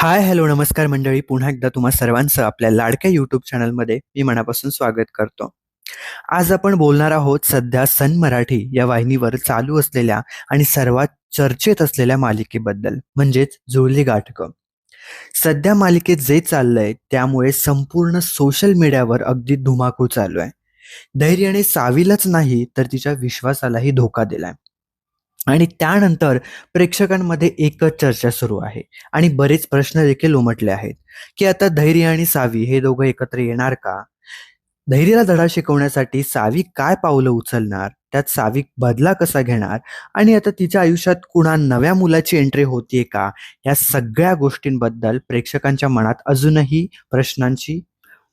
हाय, hello, नमस्कार मंडळी. पुन्हा एकदा तुम्हा सर्वांचं आपल्या लाडक्या YouTube चॅनलमध्ये मी मनापासून स्वागत करतो. आज आपण बोलणार आहोत सध्या सन मराठी या वाहिनीवर चालू असलेल्या आणि सर्वात चर्चेत असलेल्या मालिकेबद्दल म्हणजेच जुळली गाठकं. सध्या मालिकेत जे चाललंय त्यामुळे संपूर्ण सोशल मीडियावर अगदी धुमाकूळ चालू आहे. धैर्याने सावीलाच नाही तर तिच्या विश्वासालाही धोका दिलाय. आणि त्यानंतर प्रेक्षकांमध्ये एकच चर्चा सुरू आहे. आणि बरेच प्रश्न देखील उमटले आहेत. की आता धैर्य आणि सावी हे दोघं एकत्र येणार का? धैर्याला धडा शिकवण्यासाठी सावी काय पावलं उचलणार? त्यात सावी बदला कसा घेणार? आणि आता तिच्या आयुष्यात कुणा नव्या मुलाची एंट्री होतीये का? या सगळ्या गोष्टींबद्दल प्रेक्षकांच्या मनात अजूनही प्रश्नांची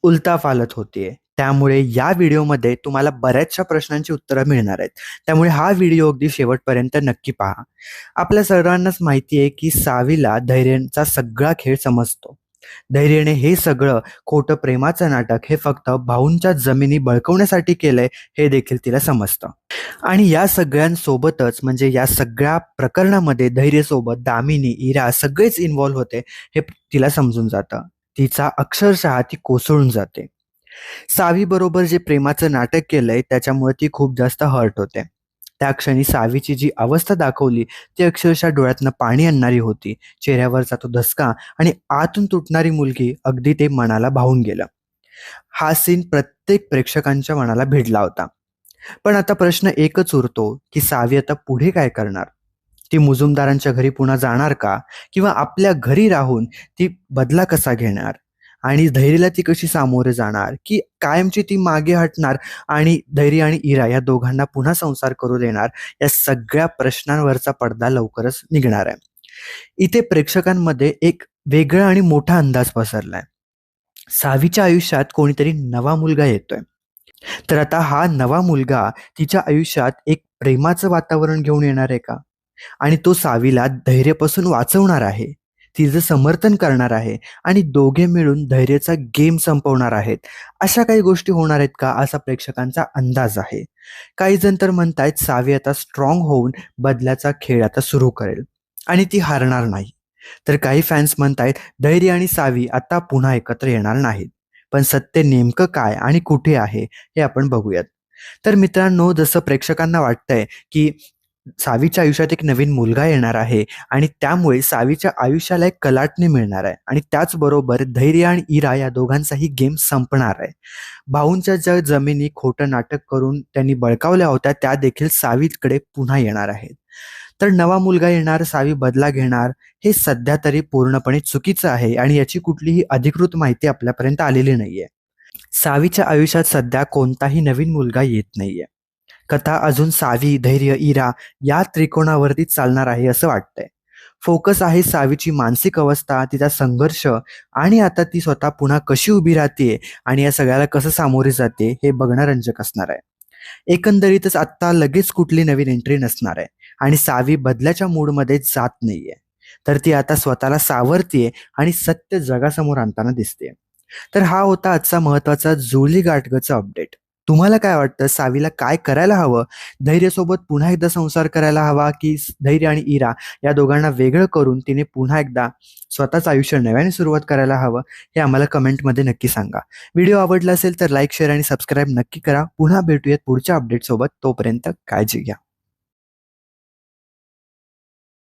उलताफालत होतीये. त्यामुळे या व्हिडिओमध्ये तुम्हाला बऱ्याचशा प्रश्नांची उत्तरं मिळणार आहेत. त्यामुळे हा व्हिडिओ अगदी शेवटपर्यंत नक्की पहा. आपल्या सर्वांनाच माहिती आहे की सावीला धैर्यांचा सगळा खेळ समजतो. धैर्याने हे सगळं खोटं प्रेमाचं नाटक हे फक्त भाऊंच्या जमिनी बळकवण्यासाठी केलंय हे देखील तिला समजतं. आणि या सगळ्यांसोबतच म्हणजे या सगळ्या प्रकरणामध्ये धैर्यसोबत दामिनी इरा सगळेच इन्व्हॉल्व्ह होते हे तिला समजून जातं. तिचा अक्षरशः ती कोसळून जाते. सावीबरोबर जे प्रेमाचं नाटक केलंय त्याच्यामुळे ती खूप जास्त हर्ट होते. त्या क्षणी सावीची जी अवस्था दाखवली ती अक्षरशः डोळ्यातनं पाणी आणणारी होती. चेहऱ्यावरचा तो धसका आणि आतून तुटणारी मुलगी अगदी ते मनाला भावून गेलं. हा सीन प्रत्येक प्रेक्षकांच्या मनाला भिडला होता. पण आता प्रश्न एकच उरतो की सावी आता पुढे काय करणार? ती मुजुमदारांच्या घरी पुन्हा जाणार का? किंवा आपल्या घरी राहून ती बदला कसा घेणार? आणि धैर्यला ती कशी सामोरे जाणार? की कायमची ती मागे हटणार आणि धैर्य आणि इरा या दोघांना पुन्हा संसार करू देणार? या सगळ्या प्रश्नांवरचा पडदा लवकरच निघणार आहे. इथे प्रेक्षकांमध्ये एक वेगळा आणि मोठा अंदाज पसरलाय. सावीच्या आयुष्यात कोणीतरी नवा मुलगा येतोय. तर आता हा नवा मुलगा तिच्या आयुष्यात एक प्रेमाचं वातावरण घेऊन येणार आहे का? आणि तो सावीला धैर्यपासून वाचवणार आहे. तिचं समर्थन करणार आहे आणि दोघे मिळून धैर्याचा गेम संपवणार आहेत. अशा काही गोष्टी होणार आहेत का असा प्रेक्षकांचा अंदाज आहे. काही जण तर म्हणतायत सावी आता स्ट्रॉंग होऊन बदल्याचा खेळ आता सुरू करेल आणि ती हारणार नाही. तर काही फॅन्स म्हणतायत धैर्य आणि सावी आता पुन्हा एकत्र येणार नाहीत. पण सत्य नेमकं काय आणि कुठे आहे हे आपण बघूयात. तर मित्रांनो जसं प्रेक्षकांना वाटतंय की सावीच्या आयुष्यात एक नवीन मुलगा येणार आहे आणि त्यामुळे सावीच्या आयुष्याला एक कलाटणी मिळणार आहे. आणि त्याचबरोबर धैर्य आणि इरा या दोघांचाही गेम संपणार आहे. भाऊंच्या ज्या जमिनी खोटं नाटक करून त्यांनी बळकावल्या होत्या त्या देखील सावीकडे पुन्हा येणार आहेत. तर नवा मुलगा येणार सावी बदला घेणार हे सध्या तरी पूर्णपणे चुकीचं आहे आणि याची कुठलीही अधिकृत माहिती आपल्यापर्यंत आलेली नाहीये. सावीच्या आयुष्यात सध्या कोणताही नवीन मुलगा येत नाहीये. कथा अजून सावी धैर्य इरा या त्रिकोणावरती चालणार आहे असं वाटतंय. फोकस आहे सावीची मानसिक अवस्था तिचा संघर्ष आणि आता ती स्वतः पुन्हा कशी उभी राहते आणि या सगळ्याला कसं सामोरे जाते हे बघणं रंजक असणार आहे. एकंदरीतच आत्ता लगेच कुठली नवीन एंट्री नसणार आहे आणि सावी बदल्याच्या मूडमध्ये जात नाहीये. तर ती आता स्वतःला सावरतीये आणि सत्य जगासमोर आणताना दिसते तर हा होता आजचा महत्त्वाचा जुळली गाठगचा अपडेट तुम्हाला काय वाटतं? सावीला काय करायला हवं? धैर्यसोबत पुन्हा एकदा संसार करायला हवा की धैर्य आणि इरा? या दोघांना वेगळं करून तिने पुन्हा एकदा स्वतःच आयुष्य नव्याने सुरुवात करायला हवं हे आम्हाला कमेंटमध्ये नक्की सांगा. व्हिडिओ आवडला असेल तर लाईक शेअर आणि सबस्क्राईब नक्की करा. पुन्हा भेटूयात पुढच्या अपडेटसोबत तोपर्यंत काळजी घ्या.